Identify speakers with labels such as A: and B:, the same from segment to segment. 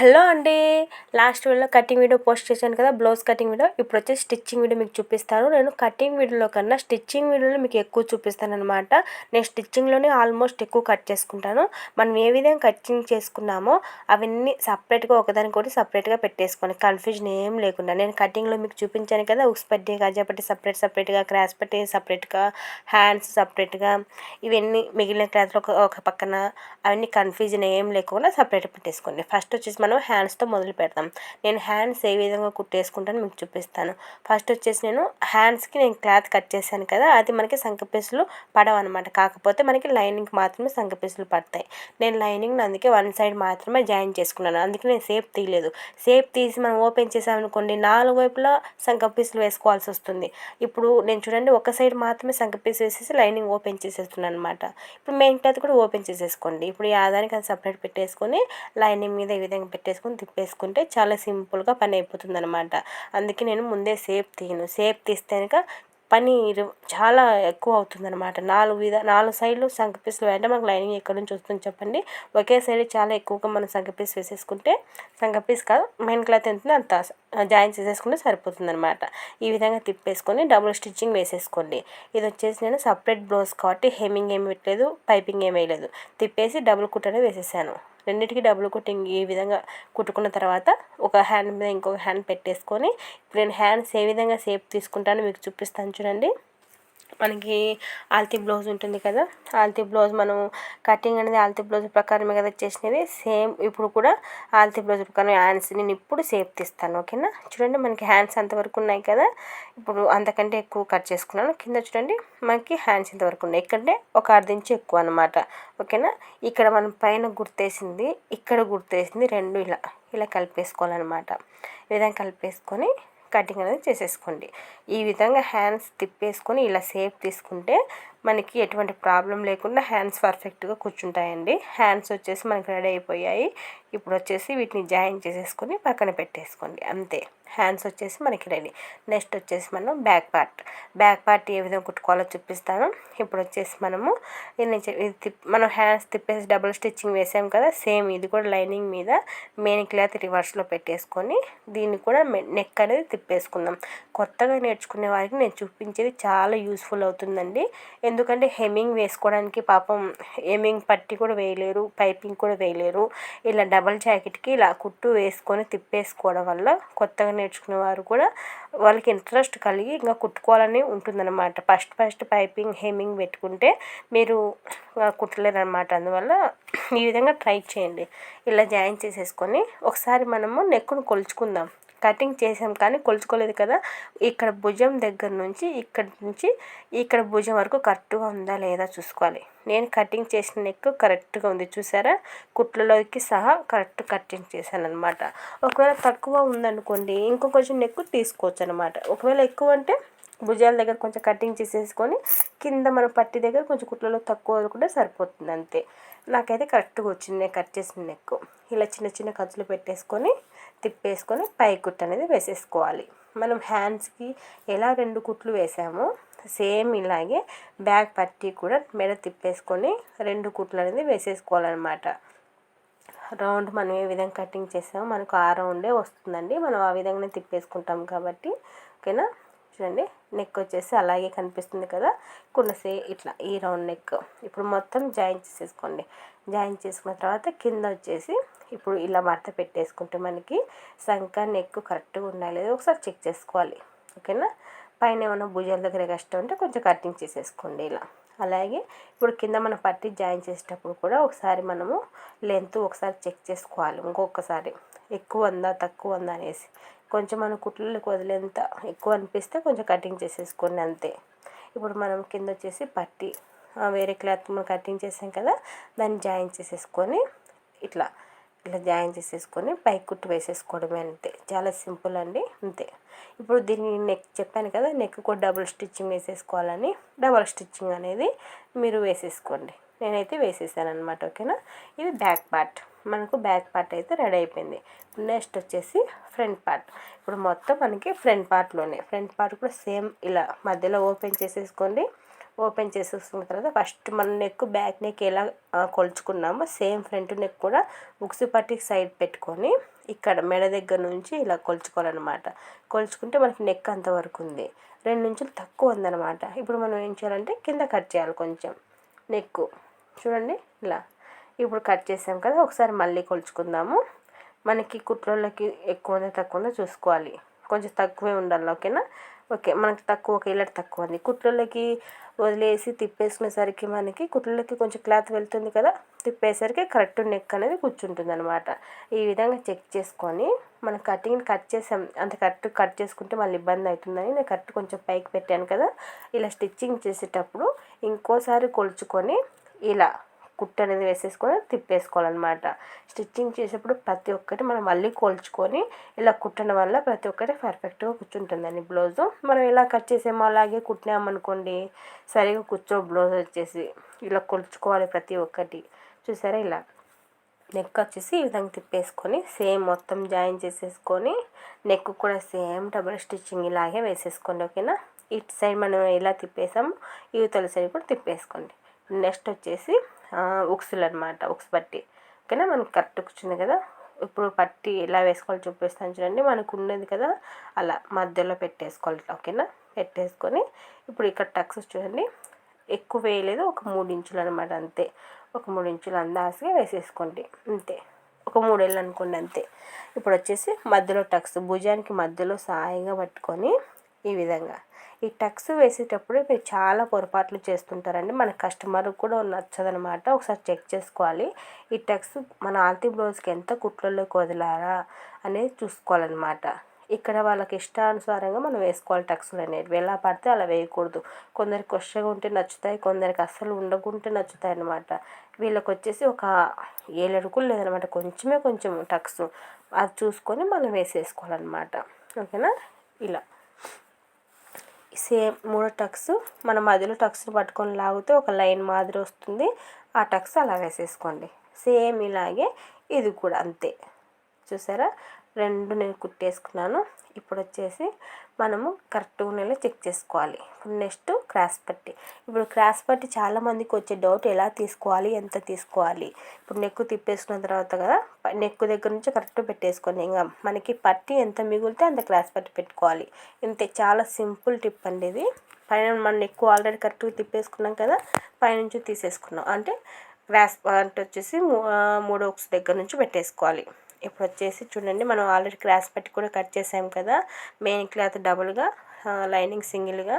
A: Hello అండి. Last వీడియోలో cutting video post చేశాను కదా బ్లౌజ్ కటింగ్ వీడియో ఇప్పుడు వచ్చేసి స్టిచ్చింగ్ వీడియో మీకు చూపిస్తాను. నేను కటింగ్ వీడియోలో కన్నా స్టిచ్చింగ్ వీడియోలో మీకు ఎక్కువ చూపిస్తాను అనమాట నేను స్టిచ్చింగ్లోనే ఆల్మోస్ట్ ఎక్కువ కట్ చేసుకుంటాను. మనం ఏ విధంగా కటింగ్ చేసుకున్నామో అవన్నీ సపరేట్గా ఒకదానికొకటి సపరేట్గా పెట్టేసుకోండి. కన్ఫ్యూజన్ ఏం లేకుండా. నేను కటింగ్లో మీకు చూపించాను కదా ఉక్స్ పట్టి గజా పట్టి సపరేట్ సపరేట్గా క్రాస్ పట్టి సపరేట్గా హ్యాండ్స్ సపరేట్గా ఇవన్నీ మిగిలిన క్లాత్లో ఒక ఒక పక్కన అవన్నీ కన్ఫ్యూజన్ ఏం లేకుండా సపరేట్ పెట్టేసుకోండి. ఫస్ట్ వచ్చేసి మనం హ్యాండ్స్తో మొదలు పెడతాం. నేను హ్యాండ్స్ ఏ విధంగా కుట్టేసుకుంటాను మీకు చూపిస్తాను. ఫస్ట్ వచ్చేసి నేను హ్యాండ్స్కి నేను క్లాత్ కట్ చేశాను కదా అది మనకి సంఖ పీసులు పడవు అనమాట కాకపోతే మనకి లైనింగ్ మాత్రమే సంఖ పీసులు పడతాయి. నేను లైనింగ్ అందుకే వన్ సైడ్ మాత్రమే జాయిన్ చేసుకున్నాను. అందుకే నేను సేప్ తీయలేదు. సేప్ తీసి మనం ఓపెన్ చేసామనుకోండి నాలుగు వైపులా సంఖ పీసులు వేసుకోవాల్సి వస్తుంది. ఇప్పుడు నేను చూడండి ఒక సైడ్ మాత్రమే సంఖ వేసేసి లైనింగ్ ఓపెన్ చేసేస్తున్నాను అనమాట ఇప్పుడు మెయిన్ క్లాత్ కూడా ఓపెన్ చేసేసుకోండి. ఇప్పుడు ఈ ఆదానికి అది సపరేట్ పెట్టేసుకొని లైనింగ్ మీద ఈ విధంగా పెట్టేసుకొని తిప్పేసుకుంటే చాలా సింపుల్గా పని అయిపోతుంది అనమాట అందుకే నేను ముందే సేప్ తీయను. సేప్ తీస్తే కనుక పని చాలా ఎక్కువ అవుతుంది అనమాట నాలుగు విధ నాలుగు సైడ్లు సంఖ పీసులు వేయంటే మనకు లైనింగ్ ఎక్కడి నుంచి వస్తుంది చెప్పండి. ఒకే సైడ్ చాలా ఎక్కువగా మనం సంఖ పీస్ వేసేసుకుంటే సంఖ పీస్ కాదు మెయిన్ క్లాత్ ఎంత అంత జాయిన్ చేసేసుకుంటే సరిపోతుంది అనమాట ఈ విధంగా తిప్పేసుకొని డబుల్ స్టిచ్చింగ్ వేసేసుకోండి. ఇది వచ్చేసి నేను సపరేట్ బ్లౌజ్ కాబట్టి హెమ్మింగ్ ఏమి పెట్టలేదు పైపింగ్ ఏమి వేయలేదు. తిప్పేసి డబుల్ కుట్టనే వేసేసాను. రెండింటికి డబుల్ కుట్టింగ్ ఈ విధంగా కుట్టుకున్న తర్వాత ఒక హ్యాండ్ మీద ఇంకొక హ్యాండ్ పెట్టేసుకొని ఇప్పుడు నేను హ్యాండ్స్ ఏ విధంగా షేప్ తీసుకుంటానో మీకు చూపిస్తాను చూడండి. మనకి ఆల్తీ బ్లౌజ్ ఉంటుంది కదా ఆల్తీ బ్లౌజ్ మనం కటింగ్ అనేది ఆల్తీ బ్లౌజ్ ప్రకారమే కదా చేసినది. సేమ్ ఇప్పుడు కూడా ఆల్తీ బ్లౌజ్ ప్రకారం హ్యాండ్స్ నేను ఇప్పుడు సేప్ తీస్తాను ఓకేనా? చూడండి మనకి హ్యాండ్స్ అంతవరకు ఉన్నాయి కదా. ఇప్పుడు అంతకంటే ఎక్కువ కట్ చేసుకున్నాను. కింద చూడండి మనకి హ్యాండ్స్ ఇంతవరకు ఉన్నాయి. ఇక్కడే ఒక అర్ధించి ఎక్కువ అనమాట ఓకేనా? ఇక్కడ మనం పైన గుర్తేసింది ఇక్కడ గుర్తేసింది రెండు ఇలా ఇలా కలిపేసుకోవాలన్నమాట. ఈ విధంగా కలిపేసుకొని కటింగ్ అనేది చేసేసుకోండి. ఈ విధంగా హ్యాండ్స్ తిప్పేసుకొని ఇలా సేప్ తీసుకుంటే మనకి ఎటువంటి ప్రాబ్లం లేకుండా హ్యాండ్స్ పర్ఫెక్ట్గా కూర్చుంటాయండి. హ్యాండ్స్ వచ్చేసి మనకి రెడీ అయిపోయాయి. ఇప్పుడు వచ్చేసి వీటిని జాయిన్ చేసేసుకొని పక్కన పెట్టేసుకోండి. అంతే. హ్యాండ్స్ వచ్చేసి మనకి రెడీ. నెక్స్ట్ వచ్చేసి మనం బ్యాక్ పార్ట్. బ్యాక్ పార్ట్ ఏ విధంగా కుట్టుకోవాలో చూపిస్తాను. ఇప్పుడు వచ్చేసి మనము ఇది మనం హ్యాండ్స్ తిప్పేసి డబుల్ స్టిచ్చింగ్ వేసాం కదా సేమ్ ఇది కూడా లైనింగ్ మీద మెయిన్ క్లాత్ రివర్స్లో పెట్టేసుకొని దీన్ని కూడా నెక్ అనేది తిప్పేసుకుందాం. కొత్తగా నేర్చుకునే వారికి నేను చూపించేది చాలా యూస్ఫుల్ అవుతుందండి. ఎందుకంటే హెమ్మింగ్ వేసుకోవడానికి పాపం హెమ్మింగ్ పట్టి కూడా వేయలేరు పైపింగ్ కూడా వేయలేరు. ఇలా డబల్ జాకెట్కి ఇలా కుట్టు వేసుకొని తిప్పేసుకోవడం వల్ల కొత్తగా నేర్చుకునే వారు కూడా వాళ్ళకి ఇంట్రెస్ట్ కలిగి ఇంకా కుట్టుకోవాలని ఉంటుందన్నమాట. ఫస్ట్ ఫస్ట్ పైపింగ్ హెమ్మింగ్ పెట్టుకుంటే మీరు కుట్టలేరు అనమాట అందువల్ల ఈ విధంగా ట్రై చేయండి. ఇలా జాయిన్ చేసేసుకొని ఒకసారి మనము నెక్కును కొలుచుకుందాం. కటింగ్ చేసాం కానీ కొలుచుకోలేదు కదా. ఇక్కడ భుజం దగ్గర నుంచి ఇక్కడ నుంచి ఇక్కడ భుజం వరకు కరెక్ట్గా ఉందా లేదా చూసుకోవాలి. నేను కటింగ్ చేసిన నెక్ కరెక్ట్గా ఉంది చూసారా? కుట్లలోకి సహా కరెక్ట్ కటింగ్ చేశాను అనమాట ఒకవేళ తక్కువ ఉందనుకోండి ఇంకో కొంచెం నెక్ తీసుకోవచ్చు అనమాట ఒకవేళ ఎక్కువ అంటే భుజాల దగ్గర కొంచెం కటింగ్ చేసేసుకొని కింద మన పట్టి దగ్గర కొంచెం కుట్లలో తక్కువ వరకు సరిపోతుంది అంతే. నాకైతే కరెక్ట్గా వచ్చింది నేను కట్ చేసిన నెక్ ఇలా చిన్న చిన్న ఖర్చులు పెట్టేసుకొని తిప్పేసుకొని పై కుట్టు అనేది వేసేసుకోవాలి. మనం హ్యాండ్స్కి ఎలా రెండు కుట్లు వేసామో సేమ్ ఇలాగే బ్యాక్ పట్టి కూడా మెడ తిప్పేసుకొని రెండు కుట్లు అనేది వేసేసుకోవాలన్నమాట. రౌండ్ మనం ఏ విధంగా కటింగ్ చేసామో మనకు ఆ రౌండే వస్తుందండి. మనం ఆ విధంగానే తిప్పేసుకుంటాం కాబట్టి ఓకేనా? చూడండి నెక్ వచ్చేసి అలాగే కనిపిస్తుంది కదా. కున్నసే ఇట్లా ఈ రౌండ్ నెక్ ఇప్పుడు మొత్తం జాయిన్ చేసేసుకోండి. జాయిన్ చేసుకున్న తర్వాత కింద వచ్చేసి ఇప్పుడు ఇలా మడత పెట్టేసుకుంటే మనకి సంక నెక్ కరెక్ట్గా ఉండాలి. లేదో ఒకసారి చెక్ చేసుకోవాలి. ఓకేనా పైన ఏమైనా భుజాల దగ్గర కష్టం ఉంటే కొంచెం కటింగ్ చేసేసుకోండి ఇలా. అలాగే ఇప్పుడు కింద మనం పట్టి జాయిన్ చేసేటప్పుడు కూడా ఒకసారి మనము లెంత్ ఒకసారి చెక్ చేసుకోవాలి. ఇంకొకసారి ఎక్కువ ఉందా తక్కువ ఉందా అనేసి. కొంచెం మన కుట్లకి వదిలేంత ఎక్కువ అనిపిస్తే కొంచెం కటింగ్ చేసేసుకోండి అంతే. ఇప్పుడు మనం కింద వచ్చేసి పట్టి వేరే క్లాత్ మనం కటింగ్ చేసాం కదా దాన్ని జాయిన్ చేసేసుకొని ఇట్లా ఇట్లా జాయిన్ చేసేసుకొని పై కుట్టు వేసేసుకోవడమే అంతే. చాలా సింపుల్ అండి అంతే. ఇప్పుడు దీన్ని నెక్ చెప్పాను కదా నెక్ కూడా డబుల్ స్టిచ్చింగ్ వేసేసుకోవాలని. డబుల్ స్టిచ్చింగ్ అనేది మీరు వేసేసుకోండి. నేనైతే వేసేసాను అనమాట ఓకేనా? ఇది బ్యాక్ పార్ట్. మనకు బ్యాక్ పార్ట్ అయితే రెడీ అయిపోయింది. నెక్స్ట్ వచ్చేసి ఫ్రంట్ పార్ట్. ఇప్పుడు మొత్తం మనకి ఫ్రంట్ పార్ట్లోనే ఫ్రంట్ పార్ట్ కూడా సేమ్ ఇలా మధ్యలో ఓపెన్ చేసేసుకోండి. ఓపెన్ చేసేసుకున్న తర్వాత ఫస్ట్ మన నెక్ బ్యాక్ నెక్ ఎలా కొలుచుకున్నామో సేమ్ ఫ్రంట్ నెక్ కూడా ఉక్సి పట్టికి సైడ్ పెట్టుకొని ఇక్కడ మెడ దగ్గర నుంచి ఇలా కొలుచుకోవాలన్నమాట. కొలుచుకుంటే మనకి నెక్ అంతవరకు ఉంది. రెండు నుంచి తక్కువ ఉందన్నమాట. ఇప్పుడు మనం ఏం చేయాలంటే కింద కట్ చేయాలి కొంచెం. నెక్ చూడండి ఇలా. ఇప్పుడు కట్ చేసాం కదా ఒకసారి మళ్ళీ కొలుచుకుందాము. మనకి కుట్రోళ్ళకి ఎక్కువ ఉందో తక్కువ ఉందో చూసుకోవాలి. కొంచెం తక్కువే ఉండాలి ఓకేనా? ఓకే మనకి తక్కువ ఒక ఇలా తక్కువ ఉంది. కుట్రోళ్ళకి వదిలేసి తిప్పేసుకునేసరికి మనకి కుట్లకి కొంచెం క్లాత్ వెళ్తుంది కదా తిప్పేసరికి కరెక్ట్ నెక్ అనేది కూర్చుంటుంది అనమాట ఈ విధంగా చెక్ చేసుకొని మన కటింగ్ కట్ చేసాం అంత కరెక్ట్ కట్ చేసుకుంటే మళ్ళీ ఇబ్బంది అవుతుందని నేను కరెక్ట్ కొంచెం పైకి పెట్టాను కదా. ఇలా స్టిచ్చింగ్ చేసేటప్పుడు ఇంకోసారి కొలుచుకొని ఇలా కుట్టు అనేది వేసేసుకొని తిప్పేసుకోవాలన్నమాట. స్టిచ్చింగ్ చేసేప్పుడు ప్రతి ఒక్కటి మనం మళ్ళీ కోల్చుకొని ఇలా కుట్టడం వల్ల ప్రతి ఒక్కటి పర్ఫెక్ట్గా కూర్చుంటుందండి బ్లౌజు. మనం ఇలా కట్ చేసేమో అలాగే కుట్టినామనుకోండి సరిగా కూర్చో బ్లౌజ్ వచ్చేసి ఇలా కొలుచుకోవాలి ప్రతి ఒక్కటి. చూసారా ఇలా? నెక్ వచ్చేసి ఈ విధంగా తిప్పేసుకొని సేమ్ మొత్తం జాయిన్ చేసేసుకొని నెక్ కూడా సేమ్ డబుల్ స్టిచ్చింగ్ ఇలాగే వేసేసుకోండి ఓకేనా? ఇటు సైడ్ మనం ఇలా ఇవి యువతల సైడ్ కూడా తిప్పేసుకోండి. నెక్స్ట్ వచ్చేసి ఉక్సులు అనమాట ఉక్స్ పట్టి. ఓకేనా? మనకి కరెక్ట్ కూర్చుంది కదా? ఇప్పుడు పట్టి ఎలా వేసుకోవాలి చూపిస్తాను చూడండి. మనకు ఉన్నది కదా అలా మధ్యలో పెట్టేసుకోవాలి ఓకేనా? పెట్టేసుకొని ఇప్పుడు ఇక్కడ టక్స్ చూడండి. ఎక్కువ వేయలేదు ఒక మూడు ఇంచులు అనమాట అంతే. ఒక మూడు ఇంచులు అందాసుగా వేసేసుకోండి అంతే. ఒక మూడేళ్ళు అనుకోండి అంతే. ఇప్పుడు వచ్చేసి మధ్యలో టక్స్ భుజానికి మధ్యలో సాయంగా పట్టుకొని ఈ విధంగా. ఈ టక్స్ వేసేటప్పుడు మీరు చాలా పొరపాట్లు చేస్తుంటారండి. మన కస్టమర్కి కూడా నచ్చదనమాట. ఒకసారి చెక్ చేసుకోవాలి. ఈ టక్స్ మన ఆల్తీ బ్లౌజ్కి ఎంత కుట్లలోకి వదిలారా అనేది చూసుకోవాలన్నమాట. ఇక్కడ వాళ్ళకి ఇష్టానుసారంగా మనం వేసుకోవాలి టక్స్లు అనేవి ఎలా పడితే అలా వేయకూడదు. కొందరికి కొషగా ఉంటే నచ్చుతాయి కొందరికి అస్సలు ఉండకుంటే నచ్చుతాయి అనమాట వీళ్ళకి వచ్చేసి ఒక ఏడు అడుగులు లేదనమాట కొంచెమే కొంచెం టక్స్. అది చూసుకొని మనం వేసేసుకోవాలన్నమాట. ఓకేనా? ఇలా. సేమ్ మూడో టక్స్ మన మధ్యలో టక్స్ని పట్టుకొని లాగితే ఒక లైన్ మాదిరి వస్తుంది. ఆ టక్స్ అలా వేసేసుకోండి. సేమ్ ఇలాగే ఇది కూడా అంతే. చూసారా? రెండు నేను కుట్టేసుకున్నాను. ఇప్పుడు వచ్చేసి మనము కరెక్ట్గా ఉండేలా చెక్ చేసుకోవాలి. నెక్స్ట్ క్రాస్ పట్టి. ఇప్పుడు క్రాస్ పట్టి చాలామందికి వచ్చే డౌట్ ఎలా తీసుకోవాలి ఎంత తీసుకోవాలి? ఇప్పుడు నెక్కు తిప్పేసుకున్న తర్వాత కదా నెక్కు దగ్గర నుంచి కరెక్ట్ పెట్టేసుకోండి. ఇంకా మనకి పట్టి ఎంత మిగిలితే అంత క్రాస్ పట్టి పెట్టుకోవాలి. ఇంతే చాలా సింపుల్ టిప్ అండి ఇది. పైన మనం ఎక్కువ ఆల్రెడీ కరెక్ట్గా తిప్పేసుకున్నాం కదా పైనుంచి తీసేసుకున్నాం. అంటే క్రాస్ అంటే వచ్చేసి మూడో దగ్గర నుంచి పెట్టేసుకోవాలి. ఇప్పుడు వచ్చేసి చూడండి మనం ఆల్రెడీ క్రాస్ పట్టి కూడా కట్ చేసాం కదా. మెయిన్ క్లాత్ డబుల్గా లైనింగ్ సింగిల్గా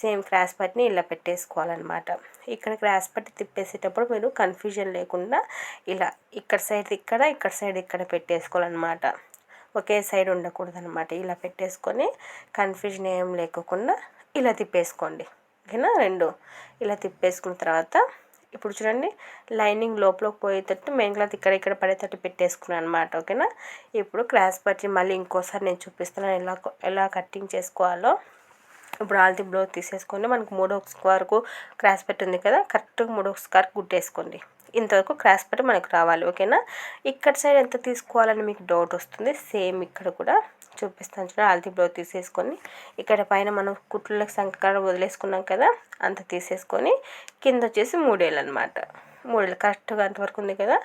A: సేమ్ క్రాస్ పట్టిని ఇలా పెట్టేసుకోవాలన్నమాట. ఇక్కడ క్రాస్ పట్టి తిప్పేసేటప్పుడు మీరు కన్ఫ్యూజన్ లేకుండా ఇలా ఇక్కడ సైడ్ ఇక్కడ ఇక్కడ సైడ్ ఇక్కడ పెట్టేసుకోవాలన్నమాట. ఒకే సైడ్ ఉండకూడదనమాట ఇలా పెట్టేసుకొని కన్ఫ్యూజన్ ఏం లేకుండా ఇలా తిప్పేసుకోండి. ఓకేనా? రెండు. ఇలా తిప్పేసుకున్న తర్వాత ఇప్పుడు చూడండి లైనింగ్ లోపలికి పోయేటట్టు మెయిన్ క్లాత్ ఇక్కడ ఇక్కడ పడేటట్టు పెట్టేసుకున్నాను అనమాట ఓకేనా? ఇప్పుడు క్రాస్ పట్టి మళ్ళీ ఇంకోసారి నేను చూపిస్తాను ఎలా ఎలా కట్టింగ్ చేసుకోవాలో. ఇప్పుడు ఆల్తీ బ్లౌజ్ తీసేసుకొని మనకు మూడో వరకు క్రాస్ పెట్టి ఉంది కదా కరెక్ట్గా మూడో వరకు గుట్టేసుకోండి. ఇంతవరకు క్రాస్ పెట్టి మనకు రావాలి ఓకేనా? ఇక్కడ సైడ్ ఎంత తీసుకోవాలని మీకు డౌట్ వస్తుంది సేమ్ ఇక్కడ కూడా. చూపిస్తాను చూడండి ఆల్తీ బ్లౌజ్ తీసేసుకొని ఇక్కడ పైన మనం కుట్లకు సంకకాడ వదిలేసుకున్నాం కదా అంత తీసేసుకొని కింద వచ్చేసి మూడేళ్ళు అనమాట మూడేళ్ళు కరెక్ట్గా అంతవరకు ఉంది కదా.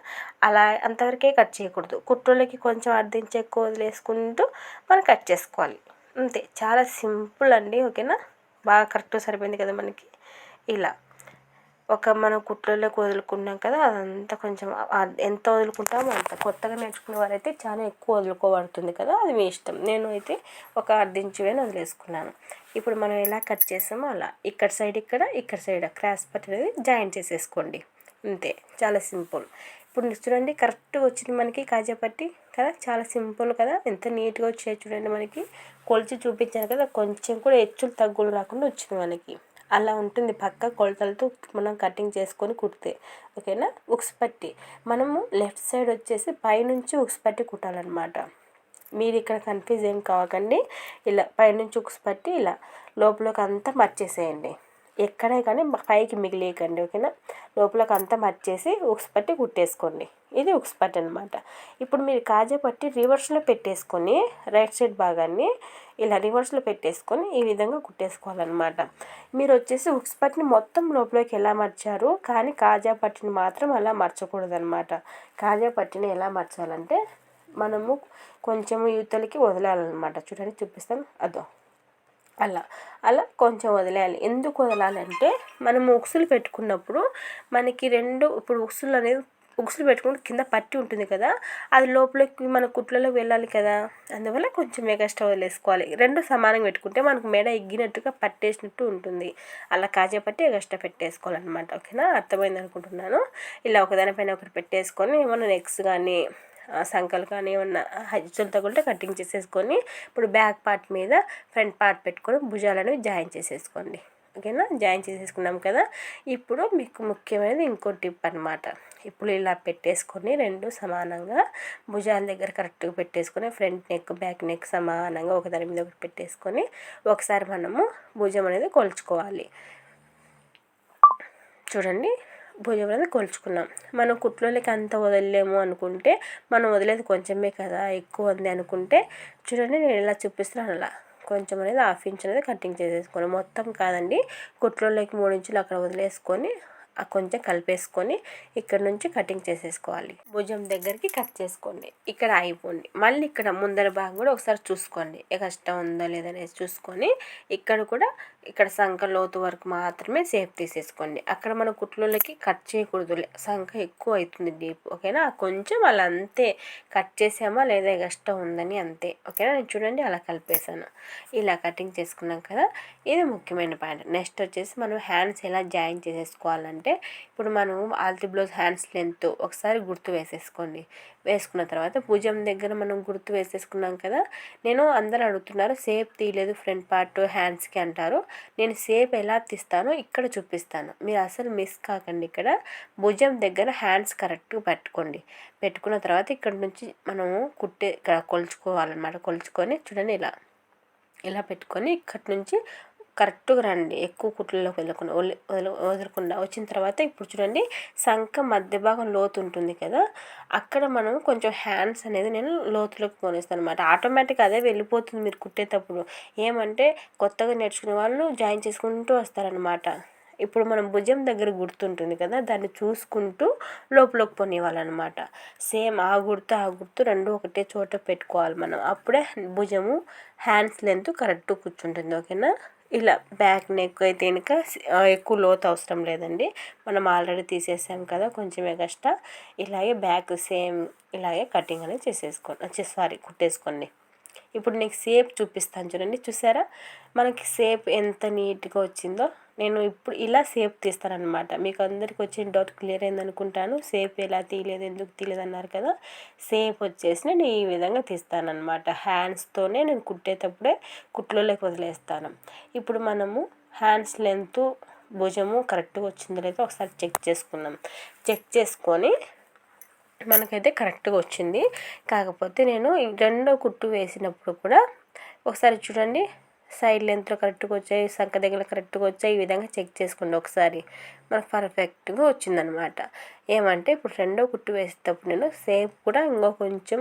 A: అలా అంతవరకే కట్ చేయకూడదు. కుట్రోళ్ళకి కొంచెం అర్థించి ఎక్కువ వదిలేసుకుంటూ మనం కట్ చేసుకోవాలి. అంతే. చాలా సింపుల్ అండి. ఓకేనా? బాగా కరెక్ట్గా సరిపోయింది కదా మనకి. ఇలా. ఒక మనం కుట్లలోకి వదులుకున్నాం కదా అదంతా కొంచెం ఎంత వదులుకుంటామో అంత. కొత్తగా నేర్చుకునే వారైతే చాలా ఎక్కువ వదులుకోబడుతుంది కదా అది మీ ఇష్టం. నేను అయితే ఒక అర్ధించి వేలు వదిలేసుకున్నాను. ఇప్పుడు మనం ఎలా కట్ చేసామో అలా. ఇక్కడ సైడ్ ఇక్కడ ఇక్కడ సైడ్ క్రాస్ పట్టి అనేది జాయిన్ చేసేసుకోండి. అంతే. చాలా సింపుల్. ఇప్పుడు చూడండి కరెక్ట్గా వచ్చింది మనకి కాజాపట్టి కదా చాలా సింపుల్ కదా. ఎంత నీట్గా వచ్చాయి చూడండి మనకి. కొలిచి చూపించాను కదా కొంచెం కూడా హెచ్చులు తగ్గులు రాకుండా వచ్చింది మనకి. అలా ఉంటుంది. పక్క కొలతలతో మనం కటింగ్ చేసుకొని కుడితే ఓకేనా? ఉక్స్ పట్టి. మనము లెఫ్ట్ సైడ్ వచ్చేసి పైనుంచి ఉక్స్ పట్టి కుట్టాలన్నమాట. మీరు ఇక్కడ కన్ఫ్యూజ్ ఏం కావకండి. ఇలా పైనుంచి ఉక్స్ పట్టి ఇలా లోపలికి అంతా మర్చేసేయండి. ఎక్కడే కానీ పైకి మిగిలేయకండి ఓకేనా? లోపలకి అంతా మర్చేసి ఉక్స్ పట్టి కుట్టేసుకోండి. ఇది ఉక్స్ పట్టి అనమాట ఇప్పుడు మీరు కాజా పట్టి రివర్స్లో పెట్టేసుకొని రైట్ సైడ్ భాగాన్ని ఇలా రివర్స్లో పెట్టేసుకొని ఈ విధంగా కుట్టేసుకోవాలన్నమాట. మీరు వచ్చేసి ఉక్స్ పట్టిని మొత్తం లోపలికి ఎలా మర్చారు? కానీ కాజా పట్టిని మాత్రం అలా మర్చకూడదు అనమాట కాజా పట్టిని ఎలా మర్చాలంటే మనము కొంచెం యువతలకి వదలాలన్నమాట. చూడండి చూపిస్తాను. అదో. అలా అలా కొంచెం వదిలేయాలి. ఎందుకు వదలాలంటే మనం ఉక్సులు పెట్టుకున్నప్పుడు మనకి రెండు ఇప్పుడు ఉక్సులు అనేది ఉక్సులు పెట్టుకుంటే కింద పట్టి ఉంటుంది కదా అది లోపలికి మన కుట్లలోకి వెళ్ళాలి కదా అందువల్ల కొంచెం ఎగస్ట్రా వదిలేసుకోవాలి. రెండు సమానంగా పెట్టుకుంటే మనకు మెడ ఎగ్గినట్టుగా పట్టేసినట్టు ఉంటుంది. అలా కాజా పట్టి ఎగస్ట్రా పెట్టేసుకోవాలన్నమాట. ఓకేనా? అర్థమైంది అనుకుంటున్నాను. ఇలా ఒకదానిపైన ఒకటి పెట్టేసుకొని ఏమన్నా నెక్స్ట్ కానీ సంకలు కానీ ఏమన్నా హజ్జులు తగులుంటే కటింగ్ చేసేసుకొని ఇప్పుడు బ్యాక్ పార్ట్ మీద ఫ్రంట్ పార్ట్ పెట్టుకొని భుజాలను జాయిన్ చేసేసుకోండి. ఓకేనా? జాయిన్ చేసేసుకున్నాం కదా? ఇప్పుడు మీకు ముఖ్యమైనది ఇంకో టిప్ అనమాట ఇప్పుడు ఇలా పెట్టేసుకొని రెండు సమానంగా భుజాల దగ్గర కరెక్ట్గా పెట్టేసుకొని ఫ్రంట్ నెక్ బ్యాక్ నెక్ సమానంగా ఒకదాని మీద ఒకటి పెట్టేసుకొని ఒకసారి మనము భుజం అనేది కొలుచుకోవాలి. చూడండి. భుజం అనేది కొలుచుకున్నాం. మనం కుట్లోకి అంత వదలలేము అనుకుంటే మనం వదిలేదు కొంచెమే కదా ఎక్కువ ఉంది అనుకుంటే చూడండి నేను ఇలా చూపిస్తున్నాను అలా. కొంచెం అనేది హాఫ్ ఇంచ్ అనేది కటింగ్ చేసేసుకోండి మొత్తం కాదండి కుట్లోకి మూడు ఇంచులు అక్కడ వదిలేసుకొని కొంచెం కలిపేసుకొని ఇక్కడ నుంచి కటింగ్ చేసేసుకోవాలి. భుజం దగ్గరికి కట్ చేసుకోండి. ఇక్కడ అయిపోండి. మళ్ళీ ఇక్కడ ముందర భాగం కూడా ఒకసారి చూసుకోండి. కష్టం ఉందా లేదనేసి చూసుకొని ఇక్కడ కూడా ఇక్కడ సంఖ లోతు వరకు మాత్రమే సేఫ్ తీసేసుకోండి. అక్కడ మన కుట్లకి కట్ చేయకూడదు. సంఖ ఎక్కువ అవుతుంది డీప్ ఓకేనా? కొంచెం అలా అంతే కట్ చేసామా లేదా కష్టం ఉందని అంతే ఓకేనా? నేను చూడండి అలా కలిపేసాను ఇలా కటింగ్ చేసుకున్నాం కదా ఇది ముఖ్యమైన పాయింట్. నెక్స్ట్ వచ్చేసి మనం హ్యాండ్స్ ఎలా జాయిన్ చేసేసుకోవాలంటే ఇప్పుడు మనం ఆల్తి బ్లౌజ్ హ్యాండ్స్ లెంత్ ఒకసారి గుర్తు వేసేసుకోండి. వేసుకున్న తర్వాత భుజం దగ్గర మనం గుర్తు వేసేసుకున్నాం కదా నేను అందరు అడుగుతున్నారు సేప్ తీయలేదు ఫ్రంట్ పార్ట్ హ్యాండ్స్కి అంటారు. నేను సేప్ ఎలా తీస్తానో ఇక్కడ చూపిస్తాను. మీరు అసలు మిస్ కాకండి ఇక్కడ. భుజం దగ్గర హ్యాండ్స్ కరెక్ట్గా పెట్టుకోండి. పెట్టుకున్న తర్వాత ఇక్కడ నుంచి మనము కుట్టే కొలుచుకోవాలన్నమాట. కొలుచుకొని చూడండి ఇలా ఇలా పెట్టుకొని ఇక్కడి నుంచి కరెక్ట్గా రండి. ఎక్కువ కుట్లలోకి వెళ్ళకుండా వదలకుండా వచ్చిన తర్వాత ఇప్పుడు చూడండి సంఖ మధ్య భాగం లోతు ఉంటుంది కదా అక్కడ మనం కొంచెం హ్యాండ్స్ అనేది నేను లోతులోకి పోనిస్తాను అనమాట ఆటోమేటిక్ అదే వెళ్ళిపోతుంది మీరు కుట్టేటప్పుడు. ఏమంటే కొత్తగా నేర్చుకునే వాళ్ళు జాయిన్ చేసుకుంటూ వస్తారనమాట ఇప్పుడు మనం భుజం దగ్గర గుర్తుంటుంది కదా దాన్ని చూసుకుంటూ లోపలికి పోనివ్వాలన్నమాట. సేమ్ ఆ గుర్తు ఆ గుర్తు రెండు ఒకటే చోట పెట్టుకోవాలి మనం. అప్పుడే భుజము హ్యాండ్స్ లెంత్ కరెక్ట్ కూర్చుంటుంది ఓకేనా? ఇలా బ్యాక్ నెక్ అయితే కనుక ఎక్కువ లోతు అవసరం లేదండి. మనం ఆల్రెడీ తీసేసాం కదా కొంచెం ఎగస్ట్రా ఇలాగే బ్యాక్ సేమ్ ఇలాగే కటింగ్ అనేది చేసేసుకోండి సారీ కుట్టేసుకోండి. ఇప్పుడు నీకు సేప్ చూపిస్తాను చూడండి చూసారా? మనకి సేప్ ఎంత నీట్గా వచ్చిందో నేను ఇప్పుడు ఇలా సేప్ తీస్తానమాట మీకు అందరికి వచ్చిన డౌట్ క్లియర్ అయింది అనుకుంటాను సేప్ ఎలా తీయలేదు ఎందుకు తీయలేదు అన్నారు కదా సేప్ వచ్చేసి నేను ఈ విధంగా తీస్తానమాట హ్యాండ్స్తోనే నేను కుట్టేటప్పుడే కుట్లోకి వదిలేస్తాను. ఇప్పుడు మనము హ్యాండ్స్ లెంత్ భుజము కరెక్ట్గా వచ్చిందో లేదో ఒకసారి చెక్ చేసుకున్నాం చెక్ చేసుకొని మనకైతే కరెక్ట్గా వచ్చింది. కాకపోతే నేను రెండో కుట్టు వేసినప్పుడు కూడా ఒకసారి చూడండి. సైడ్ లెంత్లో కరెక్ట్గా వచ్చాయి సంక దగ్గర కరెక్ట్గా వచ్చాయి ఈ విధంగా చెక్ చేసుకోండి ఒకసారి. మనకు పర్ఫెక్ట్గా వచ్చిందనమాట ఏమంటే ఇప్పుడు రెండో కుట్టు వేసేటప్పుడు నేను సేప్ కూడా ఇంకో కొంచెం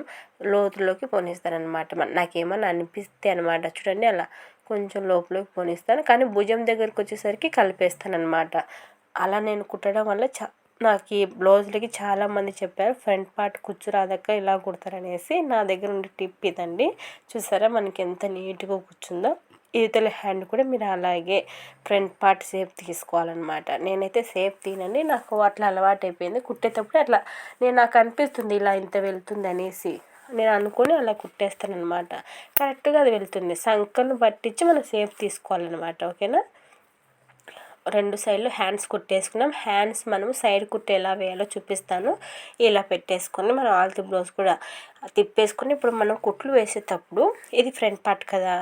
A: లోతులోకి పోనిస్తానమాట నాకు ఏమన్నా అనిపిస్తే అనమాట చూడండి అలా కొంచెం లోపలికి పోనిస్తాను కానీ భుజం దగ్గరికి వచ్చేసరికి కలిపేస్తాను అనమాట అలా నేను కుట్టడం వల్ల చా నాకు ఈ బ్లౌజులకి చాలామంది చెప్పారు ఫ్రంట్ పార్ట్ కుచ్చు రాదక్క ఇలా కుడతారనేసి నా దగ్గర ఉండే టిప్ ఇదండి. చూసారా మనకి ఎంత నీట్గా కూర్చుందో ఇవతల హ్యాండ్ కూడా మీరు అలాగే ఫ్రంట్ పార్ట్ సేఫ్ తీసుకోవాలన్నమాట. నేనైతే సేఫ్ తీనండి నాకు అట్లా అలవాటు అయిపోయింది. కుట్టేటప్పుడు అట్లా నేను నాకు అనిపిస్తుంది ఇలా ఇంత వెళ్తుంది అనేసి. నేను అనుకుని అలా కుట్టేస్తాను అనమాట కరెక్ట్గా అది వెళ్తుంది. సంకను పట్టించి మనం సేఫ్ తీసుకోవాలన్నమాట. ఓకేనా? రెండు సైడ్లు హ్యాండ్స్ కుట్టేసుకున్నాం. హ్యాండ్స్ మనం సైడ్ కుట్టు ఎలా వేయాలో చూపిస్తాను. ఇలా పెట్టేసుకొని మనం ఆల్తి బ్లౌజ్ కూడా తిప్పేసుకొని ఇప్పుడు మనం కుట్లు వేసేటప్పుడు ఇది ఫ్రంట్ పార్ట్ కదా.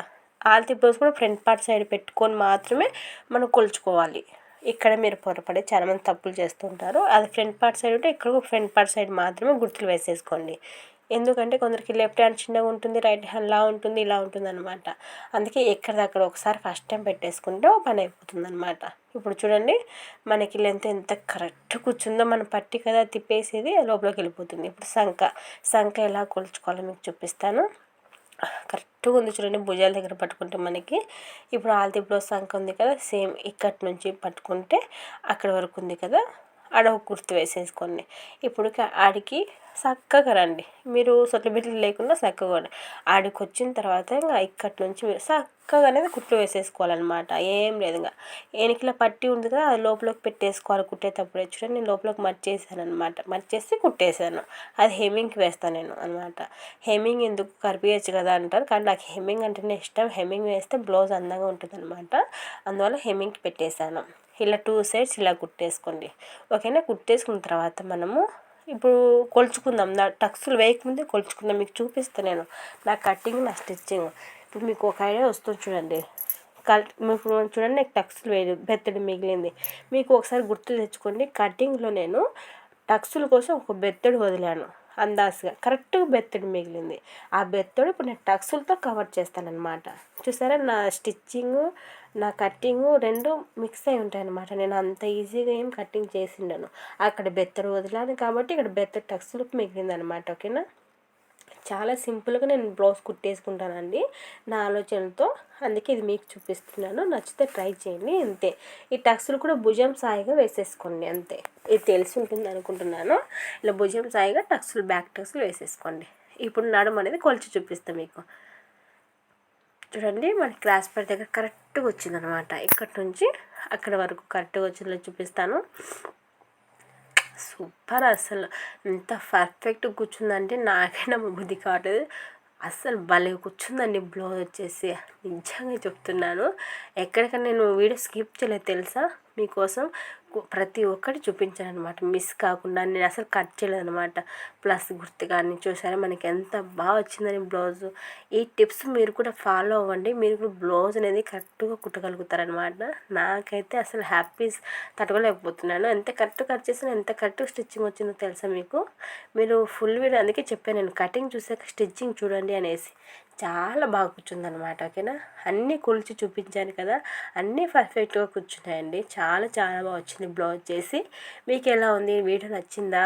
A: ఆల్తి బ్లౌజ్ కూడా ఫ్రంట్ పార్ట్ సైడ్ పెట్టుకొని మాత్రమే మనం కొలుచుకోవాలి. ఇక్కడ మీరు పొరపడే చాలామంది తప్పులు చేస్తుంటారు అది ఫ్రంట్ పార్ట్ సైడ్ ఉంటే ఇక్కడ ఫ్రంట్ పార్ట్ సైడ్ మాత్రమే గుర్తులు వేసేసుకోండి. ఎందుకంటే కొందరికి లెఫ్ట్ హ్యాండ్ చిన్నగా ఉంటుంది రైట్ హ్యాండ్ లా ఉంటుంది ఇలా ఉంటుంది అనమాట అందుకే ఎక్కడిదక్కడ ఒకసారి ఫస్ట్ టైం పెట్టేసుకుంటే పని అయిపోతుంది అనమాట ఇప్పుడు చూడండి మనకి లెంత్ ఎంత కరెక్ట్ కూర్చుందో మనం పట్టి కదా తిప్పేసేది లోపలికి వెళ్ళిపోతుంది. ఇప్పుడు సంఖ సంఖ ఎలా కొలుచుకోవాలో మీకు చూపిస్తాను. కరెక్ట్గా ఉంది చూడండి భుజాల దగ్గర పట్టుకుంటే మనకి. ఇప్పుడు ఆల్తీ బ్లౌజ్ సంఖ ఉంది కదా సేమ్ ఇక్కడి నుంచి పట్టుకుంటే అక్కడ వరకు ఉంది కదా. ఆడ ఒక గుర్తు వేసేసుకోండి. ఇప్పుడు ఆడికి చక్కగా రండి. మీరు సొట్టబెడ్డలు లేకుండా చక్కగా ఆడికి వచ్చిన తర్వాత ఇంకా ఇక్కడి నుంచి మీరు చక్కగా అనేది కుట్లు వేసేసుకోవాలన్నమాట. ఏం లేదు ఇంకా. ఏనికిలా పట్టి ఉంది కదా అది లోపలికి పెట్టేసుకోవాలి. కుట్టేటప్పుడు చూడండి నేను లోపలికి మర్చేసాను అనమాట మర్చేసి కుట్టేశాను. అది హెమ్మింగ్కి వేస్తాను నేను అనమాట హెమ్మింగ్ ఎందుకు కరిపియచ్చు కదా అంటారు. కానీ నాకు హెమ్మింగ్ అంటేనే ఇష్టం. హెమ్మింగ్ వేస్తే బ్లౌజ్ అందంగా ఉంటుంది అనమాట అందువల్ల హెమ్మింగ్కి పెట్టేశాను. ఇలా టూ సైడ్స్ ఇలా కుట్టేసుకోండి. ఓకేనా? కుట్టేసుకున్న తర్వాత మనము ఇప్పుడు కొలుచుకుందాం. నా టక్స్లు వేయకముందే కొలుచుకుందాం. మీకు చూపిస్తాను నేను. నా కటింగ్ నా స్టిచ్చింగ్. ఇప్పుడు మీకు ఒక ఐడియా వస్తుంది చూడండి. కల్ మీకు చూడండి నాకు టక్స్లు వేయదు బెత్తడి మిగిలింది. మీకు ఒకసారి గుర్తు తెచ్చుకోండి. కటింగ్లో నేను టక్స్ల కోసం ఒక బెత్తడి వదిలాను. అందాసుగా కరెక్ట్గా బెత్తడి మిగిలింది. ఆ బెత్తడు ఇప్పుడు నేను టక్సులతో కవర్ చేస్తానన్నమాట. చూసారా? నా స్టిచ్చింగ్ నా కట్టింగ్ రెండు మిక్స్ అయి ఉంటాయి అనమాట నేను అంత ఈజీగా ఏం కట్టింగ్ చేసిండను. అక్కడ బెత్తడు వదిలాను కాబట్టి ఇక్కడ బెత్తడి టక్స్లు మిగిలింది అనమాట ఓకేనా? చాలా సింపుల్గా నేను బ్లౌజ్ కుట్టేసుకుంటానండి నా ఆలోచనతో అందుకే ఇది మీకు చూపిస్తున్నాను. నచ్చితే ట్రై చేయండి. అంతే. ఈ టక్స్లు కూడా భుజం సాయిగా వేసేసుకోండి. అంతే. ఇది తెలిసి ఉంటుంది అనుకుంటున్నాను. ఇలా భుజం సాయిగా టక్స్లు బ్యాక్ టక్స్లు వేసేసుకోండి. ఇప్పుడు నడుము అనేది కొలిచి చూపిస్తాను మీకు. చూడండి మన క్రాస్ పర్ దగ్గర కరెక్ట్గా వచ్చిందనమాట. ఇక్కడి నుంచి అక్కడ వరకు కరెక్ట్గా వచ్చిందో చూపిస్తాను. సూపర్ అసలు. ఎంత పర్ఫెక్ట్ కూర్చుందంటే నాకైనా బుద్ధి కావట్లేదు. అస్సలు భలే కూర్చుందండి బ్లౌజ్ వచ్చేసి. నిజంగా చెప్తున్నాను. ఎక్కడికైనా నేను వీడియో స్కిప్ చేయలేదు తెలుసా? మీకోసం ప్రతి ఒక్కటి చూపించాను అనమాట మిస్ కాకుండా నేను అసలు కట్ చేయలేదు అనమాట ప్లస్ గుర్తు కానీ చూసారా మనకి ఎంత బాగా వచ్చిందని బ్లౌజ్. ఈ టిప్స్ మీరు కూడా ఫాలో అవ్వండి. మీరు కూడా బ్లౌజ్ అనేది కరెక్ట్గా కుట్టగలుగుతారనమాట నాకైతే అసలు హ్యాపీస్ తట్టుకోలేకపోతున్నాను. ఎంత కరెక్ట్ కట్ చేసినా ఎంత కరెక్ట్ స్టిచ్చింగ్ వచ్చిందో తెలుసా మీకు? మీరు ఫుల్ వీడియో అందుకే చెప్పాను నేను. కటింగ్ చూసాక స్టిచ్చింగ్ చూడండి అనేసి. చాలా బాగా కూర్చుందనమాట ఓకేనా? అన్నీ కొలిచి చూపించాను కదా అన్నీ పర్ఫెక్ట్గా కూర్చున్నాయండి. చాలా చాలా బాగా వచ్చింది బ్లౌజ్ చేసి. మీకు ఎలా ఉంది? వీడియో నచ్చిందా?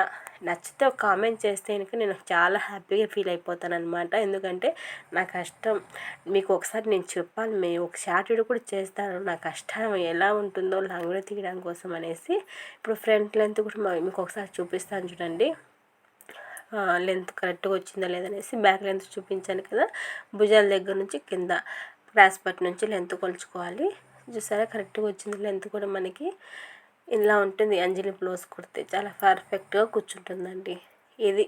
A: నచ్చితే ఒక కామెంట్ చేస్తే కనుక నేను చాలా హ్యాపీగా ఫీల్ అయిపోతాను అనమాట ఎందుకంటే నా కష్టం మీకు ఒకసారి నేను చెప్పాలి మేము ఒక షార్ట్ వీడియో కూడా చేస్తాను. నా కష్టం ఎలా ఉంటుందో లాంగ్ తీయడం కోసం అనేసి. ఇప్పుడు ఫ్రంట్ లెంత్ కూడా మీకు ఒకసారి చూపిస్తాను చూడండి. లెంత్ కరెక్ట్గా వచ్చిందా లేదనేసి బ్యాక్ లెంత్ చూపించాను కదా భుజాల దగ్గర నుంచి కింద క్రాస్ పట్ నుంచి లెంత్ కొలుచుకోవాలి. చూసారా కరెక్ట్గా వచ్చింది. లెంత్ కూడా మనకి ఇలా ఉంటుంది. అంజలి బ్లౌజ్ కుడితే చాలా పర్ఫెక్ట్గా కూర్చుంటుందండి. ఇది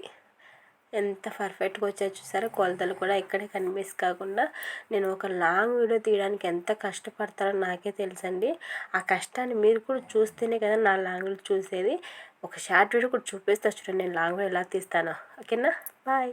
A: ఎంత పర్ఫెక్ట్గా వచ్చాయో చూసారా కొలతలు కూడా ఇక్కడే కనిపిస్ కాకుండా నేను ఒక లాంగ్ వీడియో తీయడానికి ఎంత కష్టపడతారో నాకే తెలుసండి. ఆ కష్టాన్ని మీరు కూడా చూస్తేనే కదా నా లాంగ్ చూసేది. ఒక షార్ట్ వీడియో కూడా చూపిస్తా చూడండి నేను లాంగ్ ఎలా తీస్తానో. ఓకేనా? బాయ్.